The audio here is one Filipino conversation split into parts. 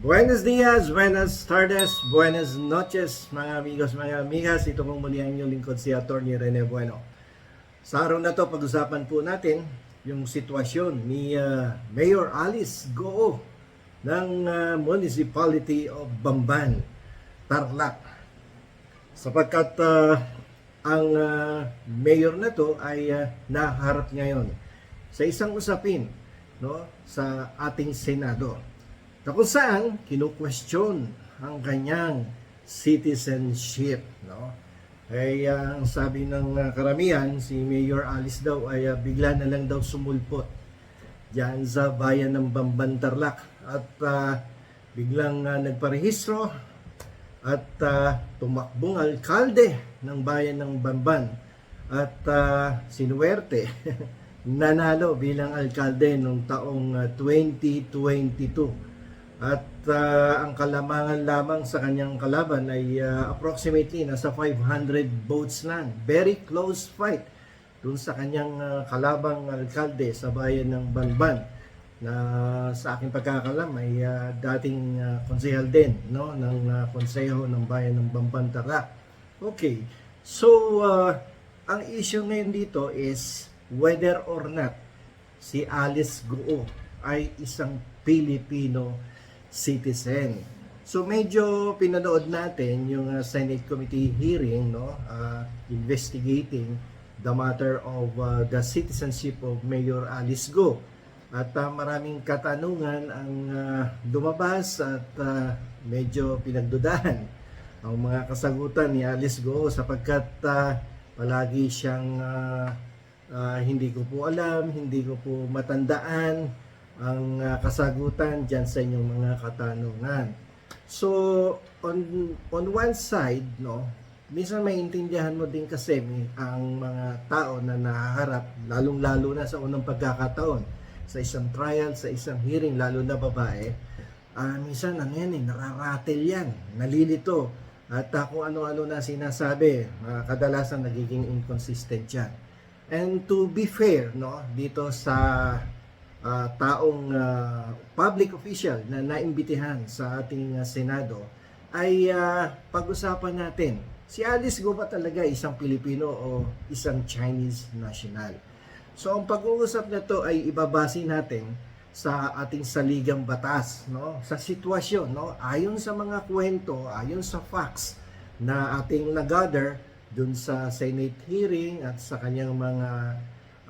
Buenos dias, buenas tardes, buenas noches mga amigos, mga amigas. Ito pong muli ang inyong lingkod si Atty. Rene Bueno. Sa araw na to, pag-usapan po natin yung sitwasyon ni ah, Mayor Alice Goo ng ah, Municipality of Bamban, Tarlac. Sapagkat ah, ang ah, mayor na to ay ah, naharap ngayon sa isang usapin no, sa ating Senado na kung saan kinu-question ang kanyang citizenship no? Ay ah, ang sabi ng ah, karamihan si Mayor Alice daw ay ah, bigla na lang daw sumulpot diyan sa bayan ng Bambantarlak at ah, biglang ah, nagparehistro at ah, tumakbong alkalde ng bayan ng Bamban at uh, sinuwerte nanalo bilang alkalde noong taong ah, 2022 at ah, ang kalamangan lamang sa kanyang kalaban ay ah, approximately nasa 500 votes lang very close fight dun sa kanyang ah, kalabang alkalde sa bayan ng Banban na sa aking pagkakalam ay ah, dating uh, konsehal din no ng ah, konseho ng bayan ng Bambantarlac. Okay. So ah, ang issue ngayon dito is whether or not si Alice Guo ay isang Filipino citizen. So medyo pinanood natin yung ah, Senate Committee hearing no ah, investigating the matter of ah, the citizenship of Mayor Alice Go. At ah, maraming katanungan ang ah, lumabas at ah, medyo pinagdudahan ang mga kasagutan ni Alice Go sapagkat ah, palagi siyang ah, ah, hindi ko po alam, hindi ko po matandaan ang ah, kasagutan dyan sa inyong mga katanungan. So, on on one side, no, minsan maintindihan mo din kasi ang mga tao na nahaharap, lalong-lalo na sa unang pagkakataon, sa isang trial, sa isang hearing, lalo na babae, ah minsan ano yan eh, nararatel yan, nalilito, at ah, kung ano-ano na sinasabi, ah, kadalasan nagiging inconsistent yan. And to be fair, no, dito sa ah, taong ah, public official na naimbitihan sa ating ah, Senado, ay ah, pag-usapan natin, si Alice Go ba talaga isang Pilipino o isang Chinese national? So ang pag-uusap na to ay ibabase natin sa ating saligang batas, no? Sa sitwasyon, no? Ayon sa mga kwento, ayon sa facts na ating nagather dun sa Senate hearing at sa kanyang mga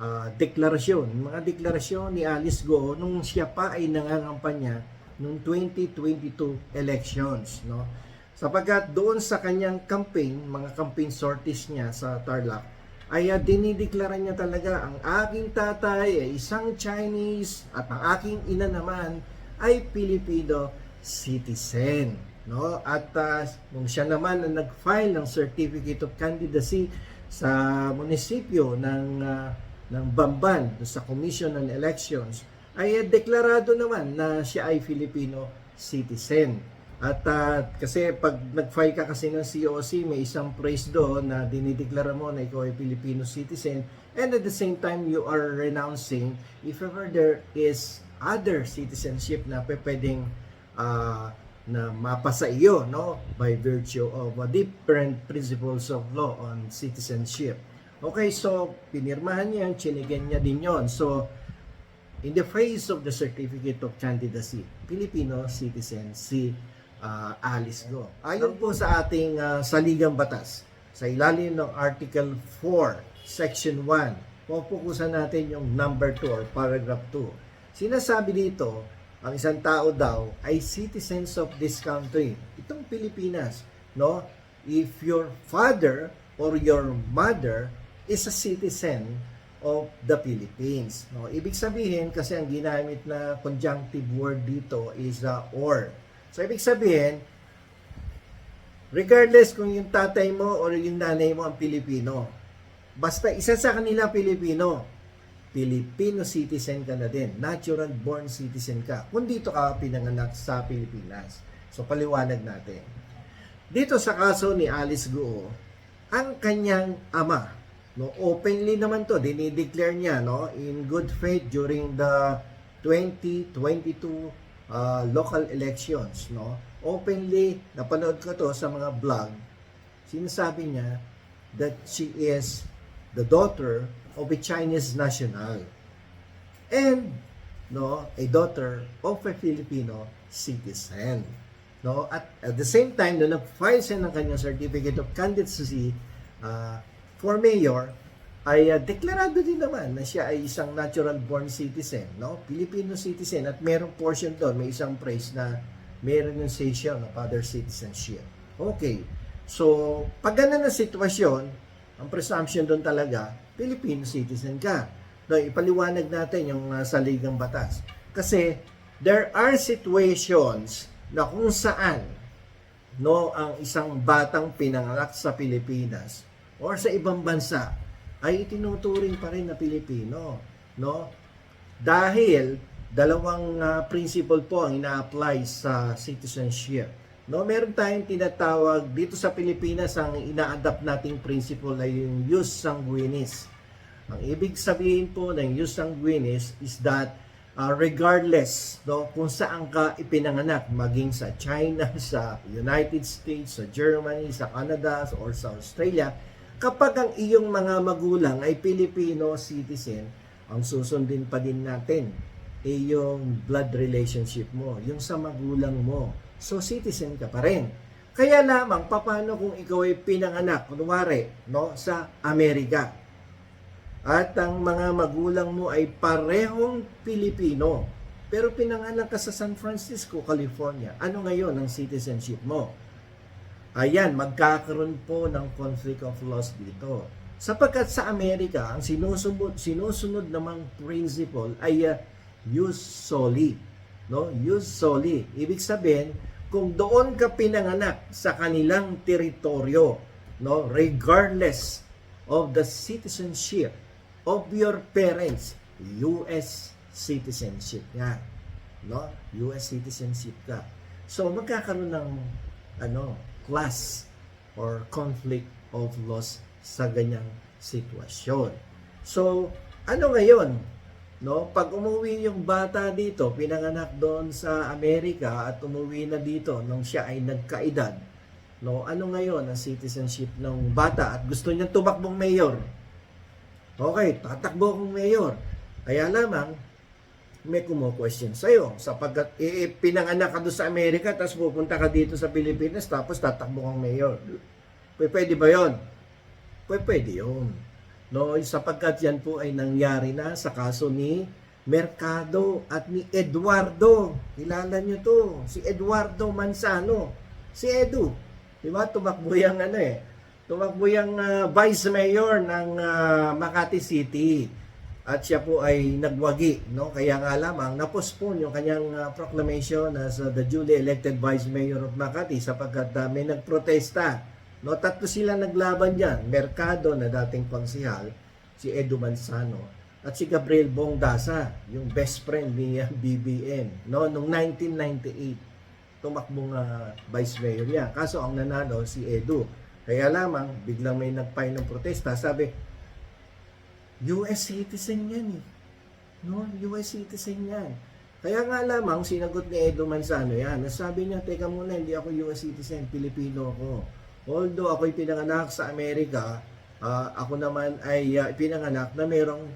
ah, deklarasyon, mga deklarasyon ni Alice Go nung siya pa ay nangangampanya noong 2022 elections, no? Sapagkat doon sa kanyang campaign, mga campaign sorties niya sa Tarlac, ay uh, dinideklara niya talaga ang aking tatay ay isang Chinese at ang aking ina naman ay Filipino citizen. No? At uh, nung siya naman ang nag-file ng Certificate of Candidacy sa munisipyo ng uh, ng Bamban sa Commission on Elections ay uh, deklarado naman na siya ay Filipino citizen. At uh, kasi pag nag-file ka kasi ng COC, may isang phrase doon na dinideklara mo na ikaw ay Filipino citizen and at the same time you are renouncing if ever there is other citizenship na pwedeng ah, na mapasa iyo no by virtue of uh, different principles of law on citizenship. Okay, so pinirmahan niya, chinigan niya din yon. So in the phrase of the certificate of candidacy, Filipino citizen si ah, Alice Go. Ayon po sa ating ah, saligang batas, sa ilalim ng Article 4, Section 1, pupukusan natin yung number 2 or paragraph 2. Sinasabi dito, ang isang tao daw ay citizens of this country. Itong Pilipinas, no? If your father or your mother is a citizen of the Philippines. No, ibig sabihin kasi ang ginamit na conjunctive word dito is uh, or. So ibig sabihin regardless kung yung tatay mo or yung nanay mo ang Pilipino, basta isa sa kanila Pilipino, Filipino citizen ka na din, natural born citizen ka. Kung dito ka pinanganak sa Pilipinas. So paliwanag natin. Dito sa kaso ni Alice Guo, ang kanyang ama, no, openly naman to, dinideclare niya no, in good faith during the 2022 uh, local elections, no? Openly, napanood ko to sa mga vlog, sinasabi niya that she is the daughter of a Chinese national and no a daughter of a Filipino citizen no. At at the same time no nag-file siya ng kanyang certificate of candidacy uh, for mayor ay uh, deklarado din naman na siya ay isang natural born citizen no? Filipino citizen at merong portion doon may isang phrase na may renunciation of other citizenship. Okay. So pag ganun ang sitwasyon ang presumption doon talaga Filipino citizen ka. No, ipaliwanag natin yung uh, saligang batas. Kasi there are situations na kung saan no ang isang batang pinanganak sa Pilipinas or sa ibang bansa ay itinuturing pa rin na Pilipino, no? Dahil dalawang uh, principle po ang ina-apply sa citizenship. No, meron tayong tinatawag dito sa Pilipinas ang ina-adapt nating principle ay yung jus sanguinis. Ang ibig sabihin po ng jus sanguinis is that uh, regardless no, kung saan ka ipinanganak, maging sa China, sa United States, sa Germany, sa Canada, or sa Australia, kapag ang iyong mga magulang ay Filipino citizen, ang susundin pa din natin ay yung blood relationship mo, yung sa magulang mo. So, citizen ka pa rin. Kaya lamang, paano kung ikaw ay pinanganak, kunwari, no, sa Amerika, at ang mga magulang mo ay parehong Pilipino. Pero pinanganak ka sa San Francisco, California. Ano ngayon ang citizenship mo? Ayan, magkakaroon po ng conflict of laws dito. Sapagkat sa Amerika, ang sinusunod, sinusunod namang principle ay uh, jus soli. No? Jus soli. Ibig sabihin, kung doon ka pinanganak sa kanilang teritoryo, no, regardless of the citizenship of your parents, US citizenship nga. No? US citizenship ka. So magkakaroon ng ano, class or conflict of laws sa ganyang sitwasyon. So, ano ngayon? No, pag umuwi yung bata dito, pinanganak doon sa Amerika at umuwi na dito nung siya ay nagkaedad. No, ano ngayon ang citizenship ng bata at gusto niyang tumakbong mayor? Okay, tatakbo akong mayor. Kaya lamang, may kumo-question sa'yo. Sapagkat eh, ka doon sa Amerika, tapos pupunta ka dito sa Pilipinas, tapos tatakbo kang mayor. Pwede, ba yon? Pwede, yun. No, sapagkat yan po ay nangyari na sa kaso ni Mercado at ni Eduardo. Kilala nyo to, si Eduardo Manzano. Si Edu. Di ba? Tumakbo yung ano eh. Tumakbo yung ah, vice mayor ng ah, Makati City. At siya po ay nagwagi, no? Kaya nga lamang na-postpone yung kanyang ah, proclamation as ah, the duly elected vice mayor of Makati sapagkat ah, may nagprotesta. No, tatlo sila naglaban diyan. Mercado na dating konsihal, si Edu Manzano, at si Gabriel Bongdasa, yung best friend ni ah, BBM, no, noong 1998 tumakbong uh, vice mayor yan. Kaso ang nanalo si Edu. Kaya lamang, biglang may nagpay ng protesta. Sabi, US citizen yan eh. No, US citizen yan. Kaya nga lamang, sinagot ni Edo Manzano yan. Nasabi niya, teka muna, hindi ako US citizen, Pilipino ako. Although ako'y pinanganak sa Amerika, ah, ako naman ay uh, pinanganak na merong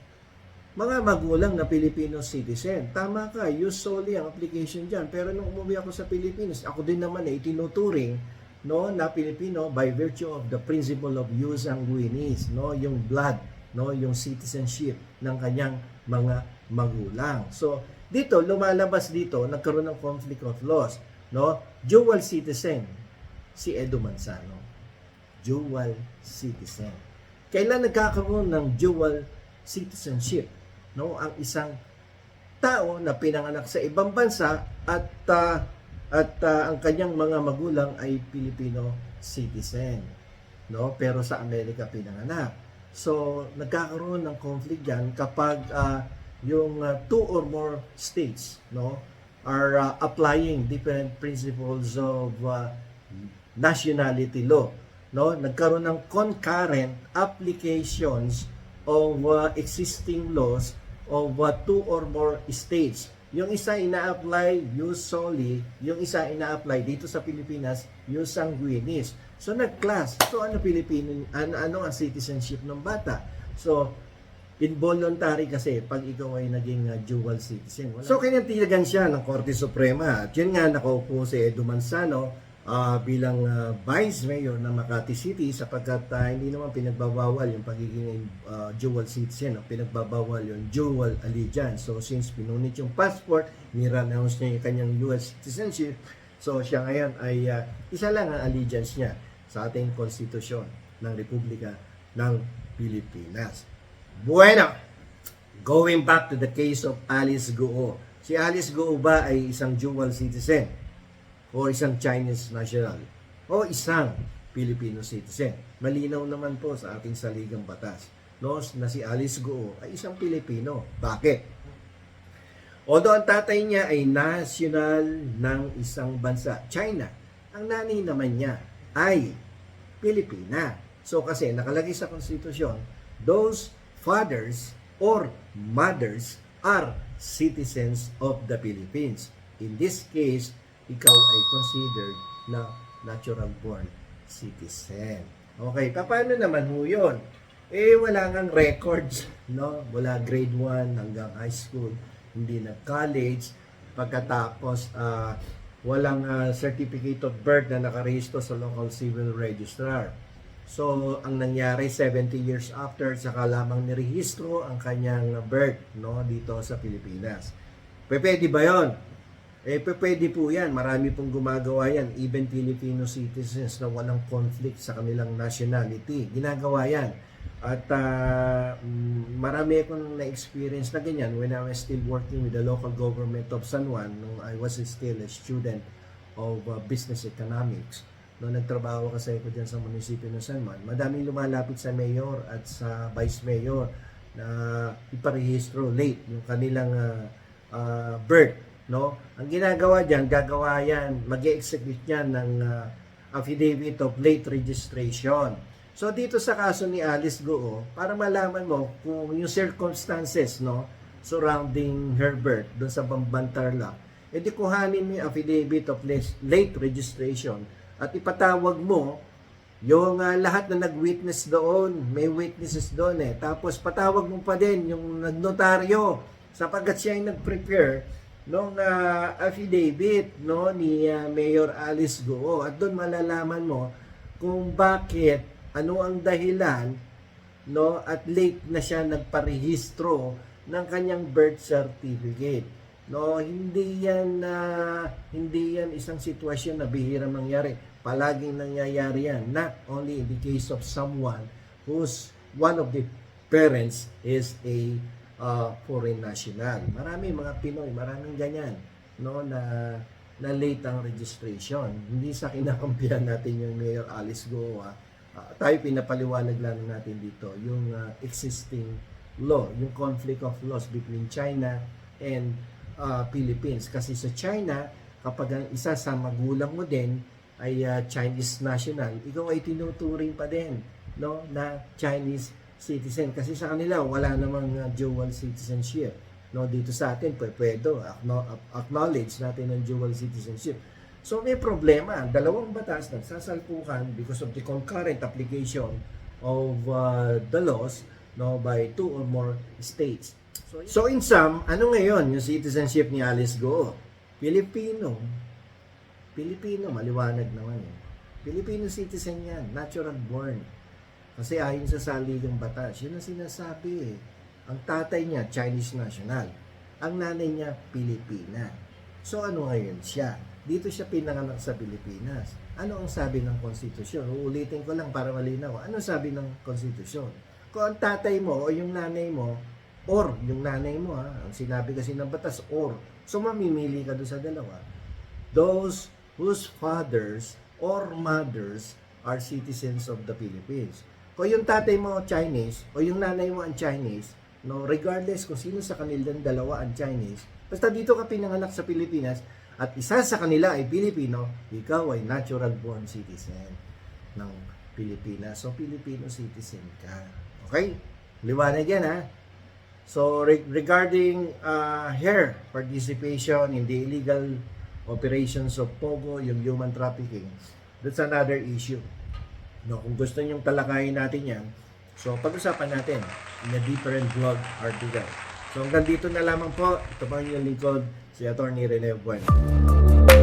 mga magulang na Filipino citizen. Tama ka, use solely ang application dyan. Pero nung umuwi ako sa Pilipinas, ako din naman eh, tinuturing no, na Pilipino by virtue of the principle of jus sanguinis, no, yung blood, no, yung citizenship ng kanyang mga magulang. So, dito lumalabas dito nagkaroon ng conflict of laws, no? Dual citizen si Edo Manzano. Dual citizen. Kailan nagkakaroon ng dual citizenship? No, ang isang tao na pinanganak sa ibang bansa at ah, at ah, ang kanyang mga magulang ay Filipino citizen. No? Pero sa Amerika pinanganak. So, nagkakaroon ng conflict diyan kapag ah, yung ah, two or more states, no, are ah, applying different principles of ah, nationality law, no? Nagkaroon ng concurrent applications of ah, existing laws of ah, two or more states Yung isa ina-apply use solely, yung isa ina-apply dito sa Pilipinas use sanguinis. So nag-class. So ano Pilipino, ano, ano ang citizenship ng bata? So involuntary kasi pag ikaw ay naging uh, dual citizen. Wala. So kanyang tinagan siya ng Korte Suprema. At yun nga nakaupo si Edo Manzano ah, bilang ah, Vice Mayor ng Makati City sapagkat ah, hindi naman pinagbabawal yung pagiging ah, dual citizen. No? Pinagbabawal yung dual allegiance. So since pinunit yung passport, niranounce niya yung kanyang US citizenship. So siya ngayon ay ah, isa lang ang allegiance niya sa ating konstitusyon ng Republika ng Pilipinas. Bueno, going back to the case of Alice Guo. Si Alice Guo ba ay isang dual citizen? O isang Chinese national? O isang Filipino citizen? Malinaw naman po sa ating saligang batas no, na si Alice Guo ay isang Pilipino. Bakit? Although ang tatay niya ay national ng isang bansa, China, ang nanay naman niya ay Pilipina. So kasi nakalagay sa konstitusyon, those fathers or mothers are citizens of the Philippines. In this case, ikaw ay considered na natural born citizen. Okay, paano naman ho yun? Eh, wala ngang records, no? Wala grade 1 hanggang high school, hindi nag-college, pagkatapos ah, walang ah, certificate of birth na nakarehistro sa local civil registrar. So, ang nangyari 70 years after, saka lamang nirehistro ang kanyang birth no, dito sa Pilipinas. Pwede ba yon? Eh, pwede po yan. Marami pong gumagawa yan. Even Filipino citizens na walang conflict sa kanilang nationality. Ginagawa yan. At mm, marami akong na-experience na ganyan when I was still working with the local government of San Juan nung I was still a student of uh, business economics. Noong nagtrabaho kasi ako dyan sa munisipyo ng San Juan, madaming lumalapit sa mayor at sa vice mayor na iparehistro late yung kanilang uh, uh, birth. No? Ang ginagawa dyan, gagawa yan, mag execute yan ng uh, affidavit of late registration. So dito sa kaso ni Alice Goo, para malaman mo kung yung circumstances no surrounding her birth doon sa Bamban Tarlac, edi kuhanin mo yung affidavit of late registration at ipatawag mo yung ah, lahat na nag-witness doon, may witnesses doon eh. Tapos patawag mo pa din yung nagnotaryo sapagkat siya ay nag-prepare nung ah, affidavit no ni ah, Mayor Alice Goo at doon malalaman mo kung bakit ano ang dahilan no? At late na siya nagparehistro ng kanyang birth certificate no? Hindi yan na hindi yan isang sitwasyon na bihirang mangyari. Palaging nangyayari yan. Not only in the case of someone who's one of the parents is a uh, foreign national. Marami mga Pinoy maraming ganyan no? Na na late ang registration. Hindi sa kinakampihan natin yung Mayor Alice Goa Ah, tayo pinapaliwanag lang natin dito yung ah, existing law, yung conflict of laws between China and ah, Philippines. Kasi sa China, kapag ang isa sa magulang mo din ay ah, Chinese national, ikaw ay tinuturing pa din no, na Chinese citizen. Kasi sa kanila, wala namang ah, dual citizenship. No, dito sa atin, pwede, acknowledge natin ang dual citizenship. So may problema. Dalawang batas nagsasalpukan because of the concurrent application of uh, the laws no by two or more states. So, so in sum, ano ngayon yung citizenship ni Alice Go? Pilipino. Pilipino, maliwanag naman eh. Filipino citizen yan, natural born. Kasi ayon sa saligang batas, yun ang sinasabi eh. Ang tatay niya, Chinese national. Ang nanay niya, Pilipina. So ano ngayon siya? Dito siya pinanganak sa Pilipinas. Ano ang sabi ng konstitusyon? Uulitin ko lang para malinaw. Ano sabi ng konstitusyon? Kung ang tatay mo o yung nanay mo, or yung nanay mo, ha, ang sinabi kasi ng batas, or. So mamimili ka doon sa dalawa. Those whose fathers or mothers are citizens of the Philippines. Kung yung tatay mo Chinese o yung nanay mo ang Chinese, no, regardless kung sino sa kanilang dalawa ang Chinese, basta dito ka pinanganak sa Pilipinas at isa sa kanila ay Pilipino, ikaw ay natural born citizen ng Pilipinas. So, Filipino citizen ka. Okay? Liwanag yan ha? So re- regarding uh, her participation in the illegal operations of Pogo, yung human trafficking, that's another issue. No, kung gusto niyong talakayin natin yan, so pag-usapan natin in a different vlog article. So hanggang dito na lamang po, ito ang inyong lingkod, si Atty. Rene Bueno.